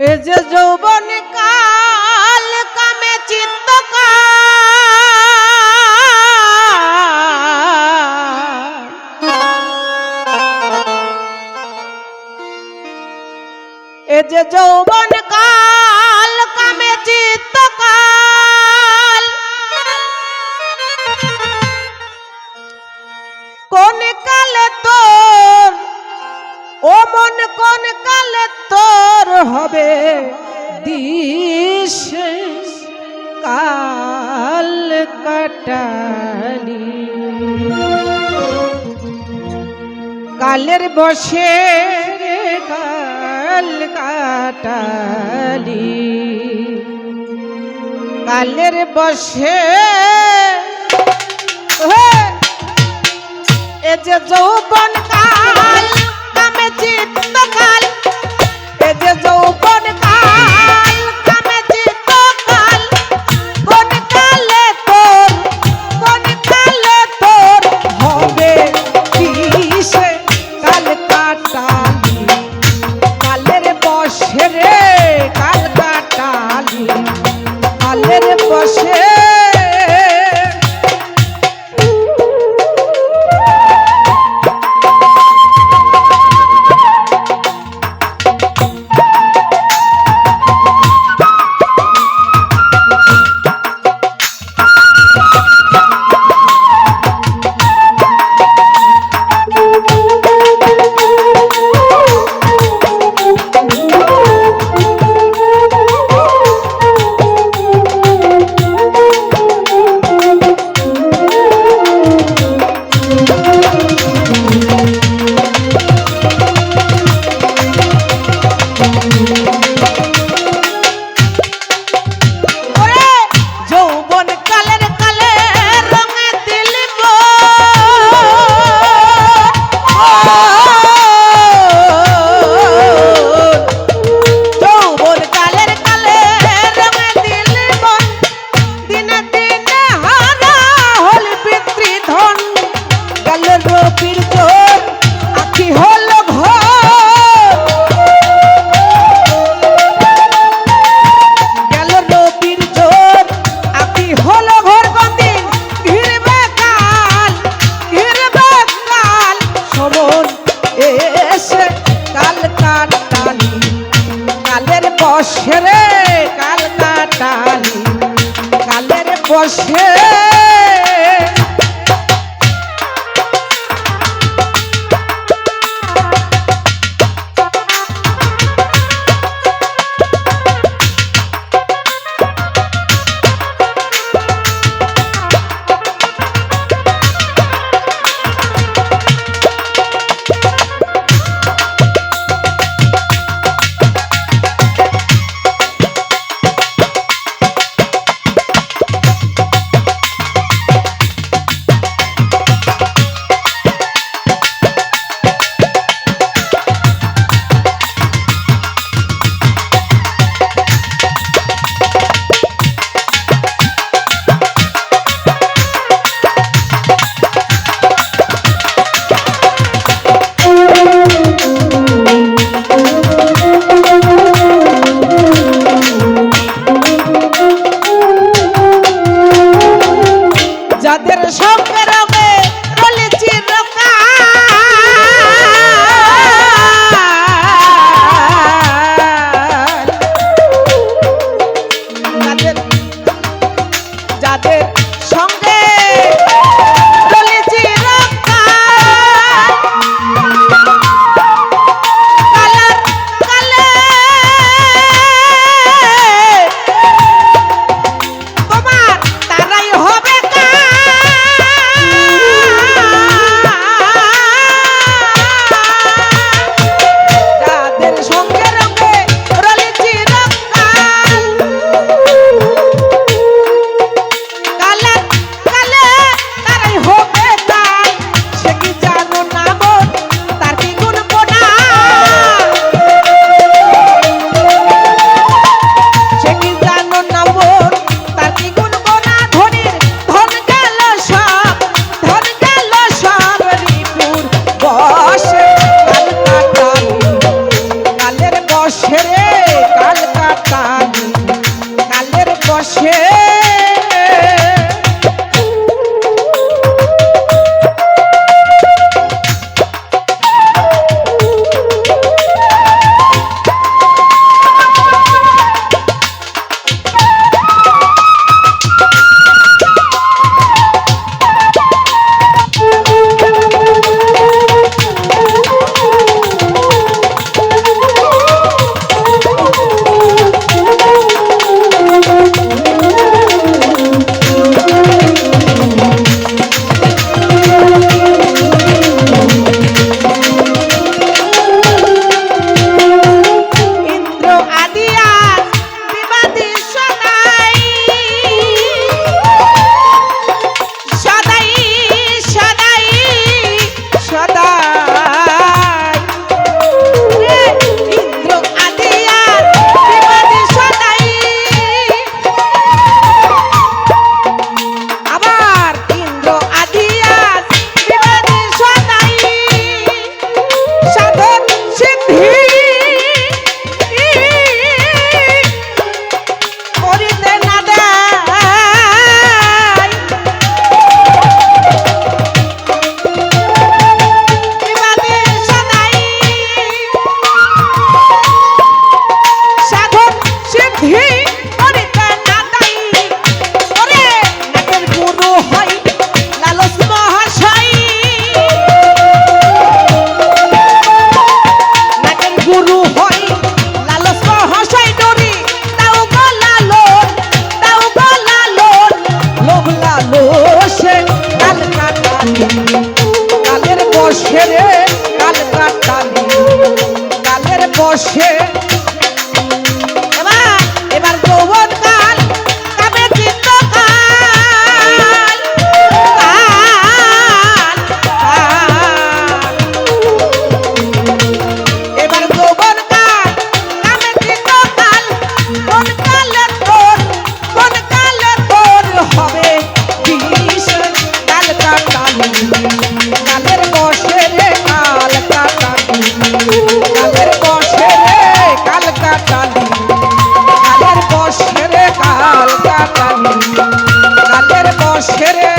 এ যে যৌবন কাল কামে চিত্ত এ যে কোন কোন কালে তোর হবে? দিশ কাল কাটালি। কালের বসে কাল কাটালি। কালের বসে এ যে যৌবন কাল বসে বসে রে কাল কাটালি। কালের বসে রে